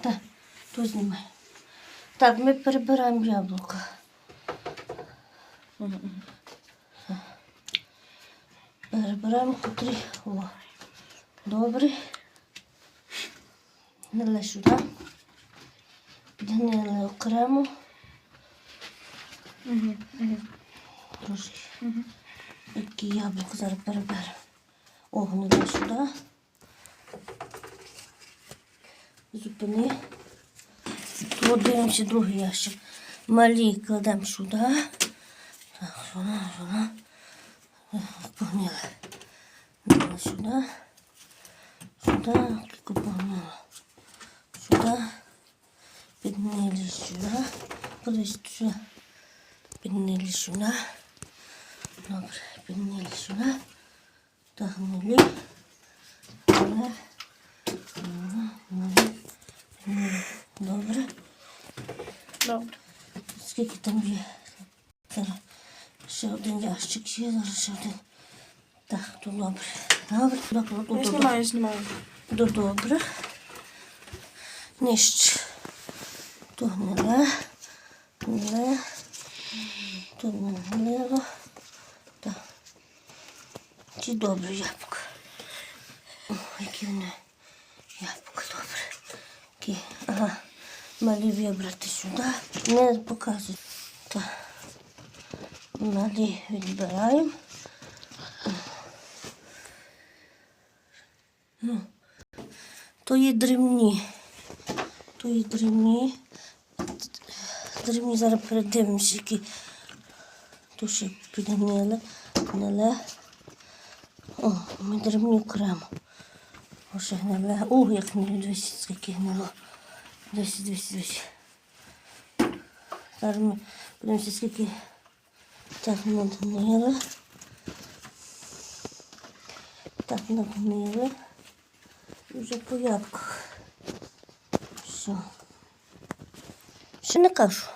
Так, то знімай. Так, ми перебираємо яблука. Перебираємо котрі. О, добре. Гнили сюди. Підгнили окремо. Угу. Угу. Які яблука зараз переберемо. О, гнили сюди. Зупини. Тут дивимося другий ящик. Малі кладемо сюди. Так, сюди. Погнили. Дали сюди. Сюди, тільки погнили. Сюди. Піднили сюди. Подивись сюди. Піднили сюди. Добре, підняли сюди. Так, гнули. Добре. Добре. Скільки там є? Ще один ящик є, зараз ще один. Так, то добре. Добре, добре, Я добре. знімаю, знімаю. До добре. Нижче. То гниле. Гниле. То не гнило. Так. Ці добре яблука. Які вони яблука добре. Які. Ага. Малі вибрати сюди. Не показуй. Так. Малі відбираємо. Ну, то є дрібні. То є дрібні. Дрібні зараз передивимося, які ще підгнили. Гниле. О, ми дрібні окремо. О, ще гниле. О, як гнило, дивіться, скільки гнило. Дивіться, дивіться, дивіться. Зараз ми подивимося, скільки нагнили. Так нагнили. І Вже по яблуках. Все. Ще не кажу.